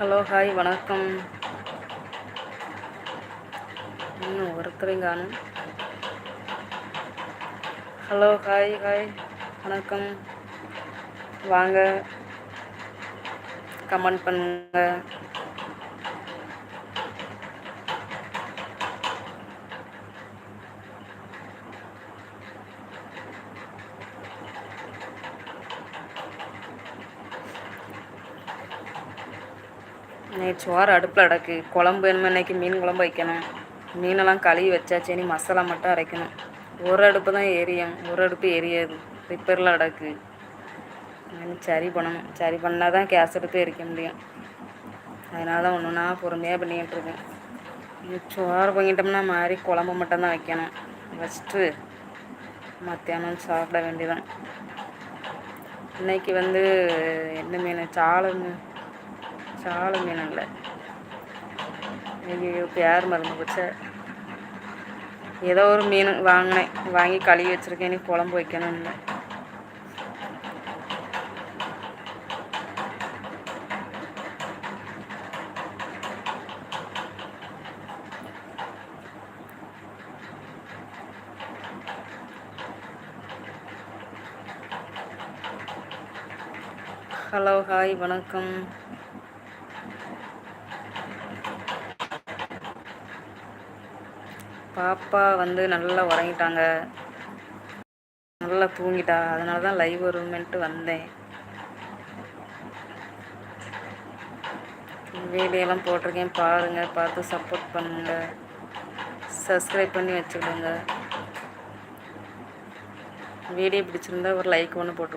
Hello hi வணக்கம். இன்னும் ஒருத்தரையும் காணும். ஹலோ ஹாய் ஹாய் வணக்கம். வாங்க. கமெண்ட் பண்ணுங்கள் நேற்று சோறு அடுப்பில் அடக்கு குழம்பு வேணுமே இன்னைக்கு மீன் குழம்பு வைக்கணும். மீனெல்லாம் கழுவி வச்சாச்சு. இனி மசாலா மட்டும் அரைக்கணும். ஒரு அடுப்பு தான் எரியும். ஒரு அடுப்பு எரியாது. ரிப்பேரில் அடக்கு இனி சரி பண்ணணும். சரி பண்ணால் தான் கேஸ் எடுத்து எரிக்க முடியும். அதனால தான் ஒன்று பொறுமையாக பண்ணிக்கிட்டு இருக்கேன். சோறு பொங்கிட்டோம்னா மாதிரி குழம்பு மட்டும்தான் வைக்கணும். ஃபஸ்ட்டு மத்தியானம் சாப்பிட வேண்டியதான் இன்றைக்கி வந்து என்ன மீன்? சாலை மீன் சாலை மீன் இல்லை ஐயோ பேர் மறந்து போச்சு ஏதோ ஒரு மீன் வாங்கினேன். வாங்கி கழுவி வச்சுருக்கேன். இனி குழம்பு வைக்கணும்னு ஹலோ ஹாய் வணக்கம். பாப்பா வந்து நல்லா உறங்கிட்டாங்க. நல்லா தூங்கிட்டா. அதனால தான் லைவ் வருமென்ட்டு வந்தேன். வீடியோலாம் போட்டிருக்கேன். பாருங்கள் பார்த்து சப்போர்ட் பண்ணுங்கள் சப்ஸ்கிரைப் பண்ணி வச்சுக்கிடுங்க. வீடியோ பிடிச்சிருந்தா ஒரு லைக் ஒன்று போட்டு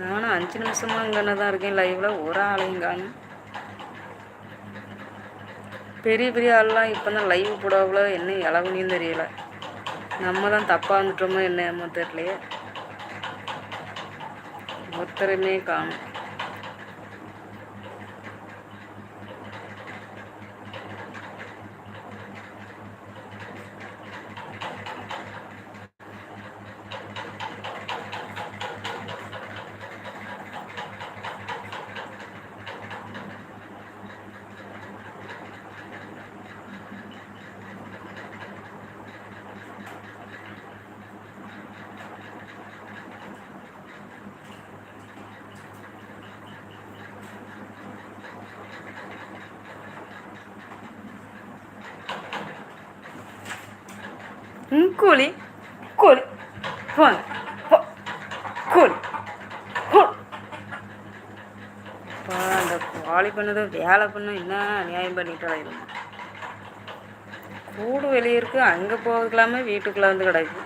நானும் அஞ்சு நிமிஷமாக இங்கே தான் இருக்கேன். லைவில் ஒரு ஆளையும் காணும். பெரிய பெரிய ஆள்லாம் இப்போ தான் லைவ் போடாவில் என்ன இளவுனியும் தெரியல. நம்ம தான் தப்பாக வந்துட்டோமோ என்னமோ தெரியலையே. ஒருத்தருமே காணும். ம், கோழி கோழி போங்க அந்த கோழி பண்ணது வேலை பண்ண என்ன அநியாயம் பண்ணிட்டு கூடு வெளியே இருக்கு அங்கே போகலாமே வீட்டுக்குள்ளே வந்து கிடக்கு.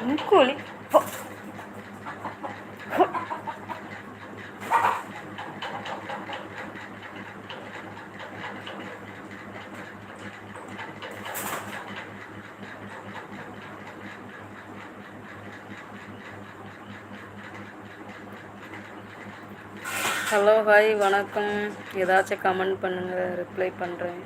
ம், ஹலோ ஹாய் வணக்கம். ஏதாச்சும் கமெண்ட் பண்ணுங்கள் ரிப்ளை பண்ணுறேன்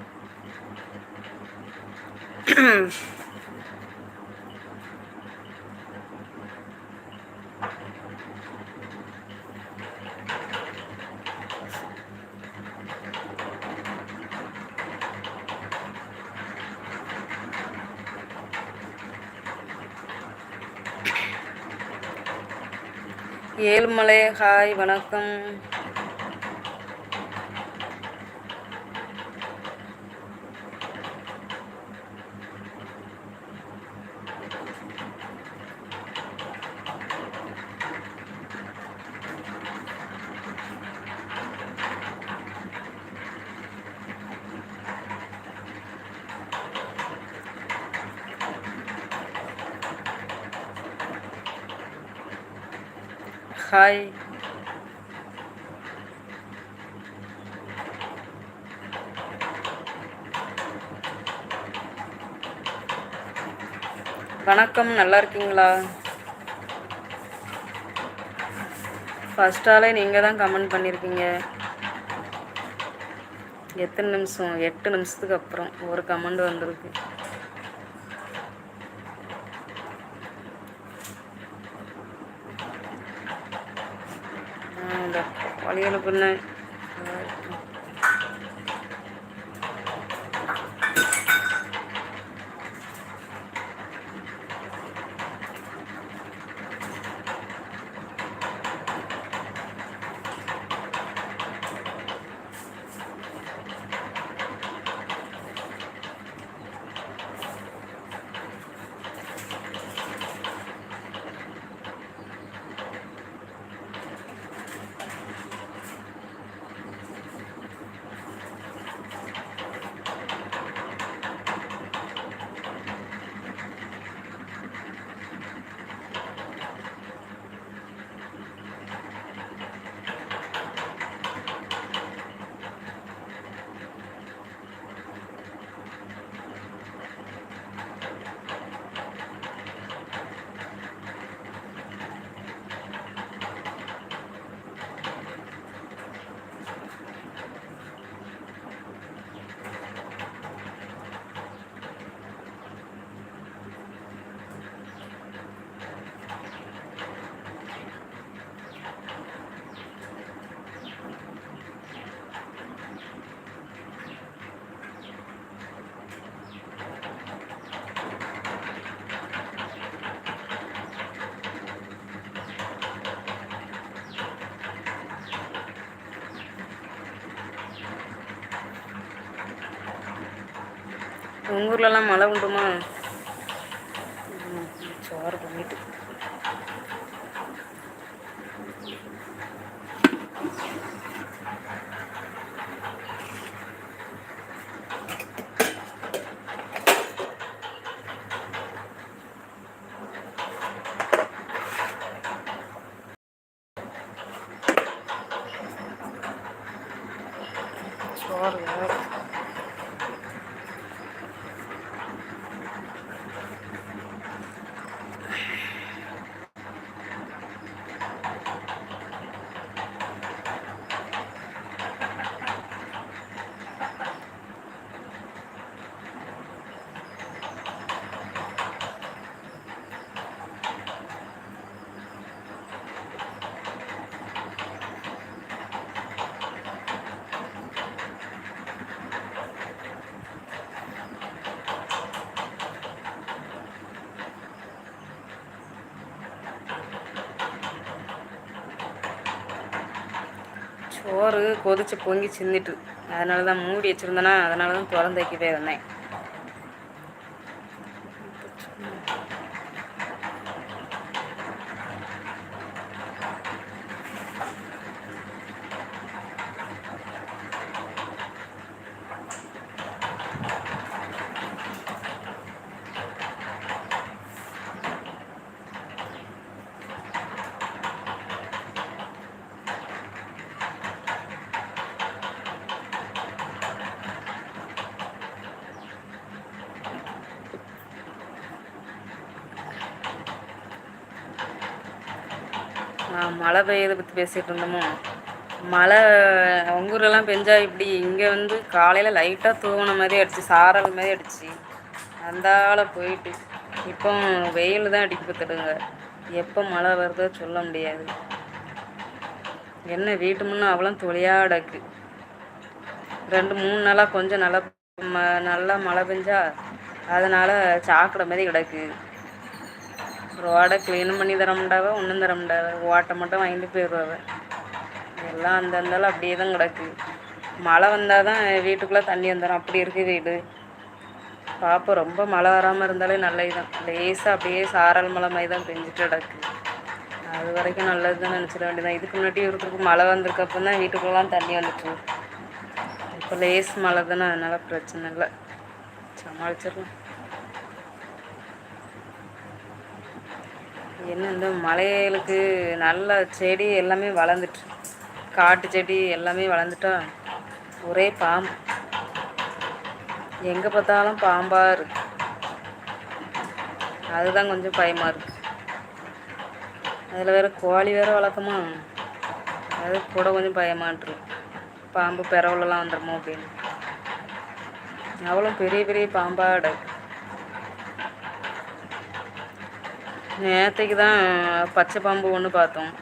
ஏழுமலை ஹாய் வணக்கம். ஹாய் வணக்கம் நல்லா இருக்கீங்களா? ஃபர்ஸ்ட் ஆளே நீங்கள் தான் கமெண்ட் பண்ணியிருக்கீங்க எத்தனை நிமிஷம்? எட்டு நிமிஷத்துக்கு அப்புறம் ஒரு கமெண்ட் வந்திருக்கு ஆ, இந்த வழியில் பின்ன உங்கள் ஊர்லலாம் மழை உண்டுமா ம், சோறு பண்ணிட்டு சோறு வேறு சோறு கொதித்து பொங்கி சிந்திட்டு அதனால தான் மூடி வச்சுருந்தேன்னா அதனால தான் திறந்து வைக்கவே வந்தேன். மழை பெய்யதை பற்றி பேசிகிட்டு இருந்தோமோ? மழை உங்கூரெல்லாம் பெஞ்சால் பெஞ்சா இப்படி இங்கே வந்து காலையில் லைட்டாக தூவின மாதிரி அடிச்சு சாரல் மாதிரி அடிச்சு அந்தால போயிட்டு இப்போ வெயில் தான் அடிக்க பார்த்துடுங்க எப்போ மழை வருதோ சொல்ல முடியாது. என்ன வீட்டு முன்னே அவ்வளோ துளியாக கிடக்கு ரெண்டு மூணு நாளாக கொஞ்சம் நல்லா ம நல்லா மழை பெஞ்சா அதனால் சாக்கடை மாதிரி கிடக்கு. ரோடை க்ளீனும் பண்ணி தர முடியாத ஒன்றும் தர முடியாத ஓட்டை மட்டும் வாங்கிட்டு போயிடுவாங்க எல்லாம் அந்தந்தாலும் அப்படியே தான் கிடக்கு. மழை வந்தால் தான் வீட்டுக்குள்ளே தண்ணி வந்துடும் அப்படி இருக்குது வீடு. பார்ப்போம் ரொம்ப மழை வராமல் இருந்தாலே நல்லது தான். லேசாக அப்படியே சாரல் மழை மாதிரி தான் பெஞ்சிட்டு கிடக்கு. அது வரைக்கும் நல்லது தான் நினச்சிட வேண்டியதான் இதுக்கு முன்னாடி ஒருத்தருக்கு மழை வந்திருக்கப்போ தான் வீட்டுக்குள்ளலாம் தண்ணி வந்துட்டு இப்போ லேஸ் மழை தானே அதனால் பிரச்சனை இல்லை. சமாளிச்சிடலாம். என்ன இந்த மலைகளுக்கு நல்ல செடி எல்லாமே வளர்ந்துட்டு காட்டு செடி எல்லாமே வளர்ந்துட்டா ஒரே பாம்பு. எங்கே பார்த்தாலும் பாம்பாக இருக்கு. அதுதான் கொஞ்சம் பயமாக இருக்கு. அதில் வேறு கோழி வேறு வளர்க்கமா? அது கூட கொஞ்சம் பயமாட்டுருக்கு பாம்பு பிறவுலலாம் வந்துடுமோ அப்படின்னு. அவ்வளோ பெரிய பெரிய பாம்பாக நேற்றுக்கு தான் பச்சை பாம்பு ஒன்று பார்த்தோம்.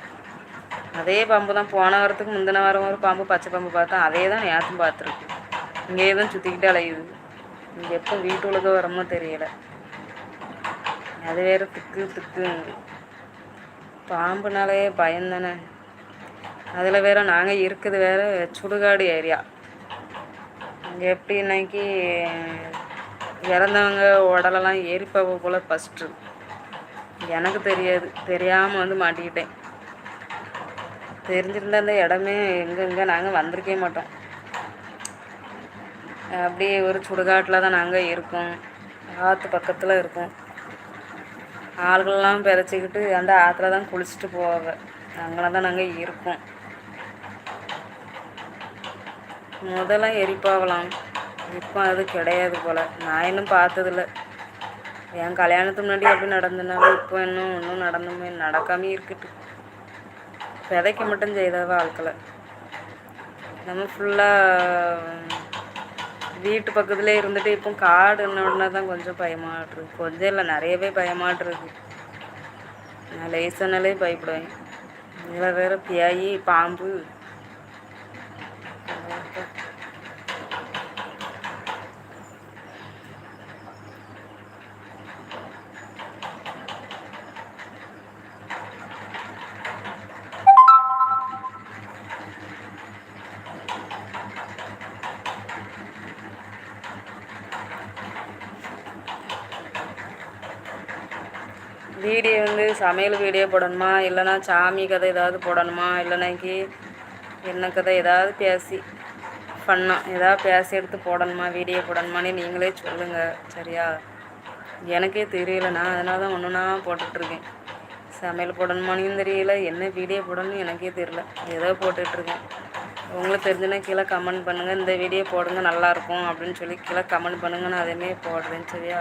அதே பாம்பு தான் போன வாரத்துக்கு முந்தின வாரம் ஒரு பாம்பு பச்சை பாம்பு பார்த்தோம். அதே தான் நேற்றும் பார்த்துருக்கு இங்கேயே தான் சுற்றிக்கிட்டு அலையுது. இங்கே எப்போ வீட்டுக்குள்ளே வரமோ தெரியலை. அது வேற திக்கு திக்கு. பாம்புனாலே பயந்தானே அதில் வேற நாங்கள் இருக்குது வேறு சுடுகாடு ஏரியா. இங்கே எப்படி இன்னைக்கு இறந்தவங்க உடலெல்லாம் எரிப்பாவ போல் ஃபஸ்ட்டு எனக்கு தெரியாது. தெரியாமல் வந்து மாட்டிக்கிட்டேன். தெரிஞ்சிருந்த அந்த இடமே எங்கெங்கே நாங்கள் வந்திருக்கே மாட்டோம். அப்படியே ஒரு சுடுகாட்டில் தான் நாங்கள் இருக்கோம். ஆற்று பக்கத்தில் இருக்கோம். ஆள்கள்லாம் பிறச்சிக்கிட்டு அந்த ஆற்றுல தான் குளிச்சுட்டு போவாங்க. அங்கே தான் நாங்கள் இருக்கோம். முதல்ல எரிப்பாகலாம் இப்போ அது கிடையாது போல். நான் இன்னும் பார்த்ததில்ல. என் கல்யாணத்துக்கு முன்னாடி அப்படி நடந்தனாலும் இப்போ இன்னும் இன்னும் நடந்துமே நடக்காமே இருக்கட்டு விதைக்க மட்டும் செய்தாவ ஆட்களை நம்ம ஃபுல்லாக வீட்டு பக்கத்துலேயே இருந்துட்டு இப்போ காடு என்ன தான் கொஞ்சம் பயமாட்டுருக்கு கொஞ்சம் இல்லை நிறையவே பயமாட்டுருக்கு நான் லேசானாலே பயப்படுவேன். இதில் வேற பியாயி பாம்பு வீடியோ வந்து சமையல் வீடியோ போடணுமா? இல்லைன்னா சாமி கதை ஏதாவது போடணுமா? இல்லைனாக்கி என்ன கதை? ஏதாவது பேசி பண்ணால் ஏதாவது பேசி எடுத்து போடணுமா? வீடியோ போடணுமான்னு நீங்களே சொல்லுங்கள் சரியா? எனக்கே தெரியல. நான் அதனால தான் ஒன்றுனா போட்டுட்ருக்கேன். சமையல் போடணுமான்னு தெரியல. என்ன வீடியோ போடணும்னு எனக்கே தெரியல. ஏதோ போட்டுட்ருக்கேன். உங்களுக்கு தெரிஞ்சுன்னா கீழே கமெண்ட் பண்ணுங்கள் இந்த வீடியோ போடுங்க நல்லாயிருக்கும் அப்படின்னு சொல்லி கீழே கமெண்ட் பண்ணுங்கள் நான் அதேமாரி போடுறேன். சரியா?